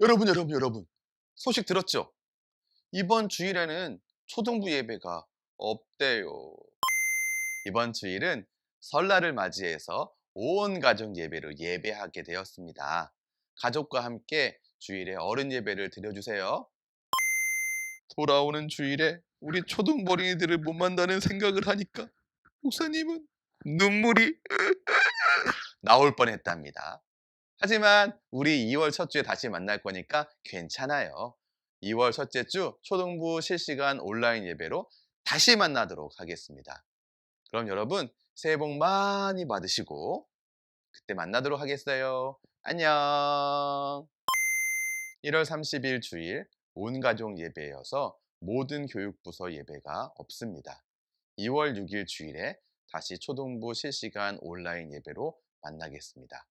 여러분, 여러분, 여러분. 소식 들었죠? 이번 주일에는 초등부 예배가 없대요. 이번 주일은 설날을 맞이해서 온 가족 예배로 예배하게 되었습니다. 가족과 함께 주일에 어른 예배를 드려주세요. 돌아오는 주일에 우리 초등 어린이들을 못 만나는 생각을 하니까 목사님은 눈물이 나올 뻔했답니다. 하지만 우리 2월 첫 주에 다시 만날 거니까 괜찮아요. 2월 첫째 주 초등부 실시간 온라인 예배로 다시 만나도록 하겠습니다. 그럼 여러분 새해 복 많이 받으시고 그때 만나도록 하겠어요. 안녕. 1월 30일 주일 온 가족 예배여서 모든 교육부서 예배가 없습니다. 2월 6일 주일에 다시 초등부 실시간 온라인 예배로 만나겠습니다.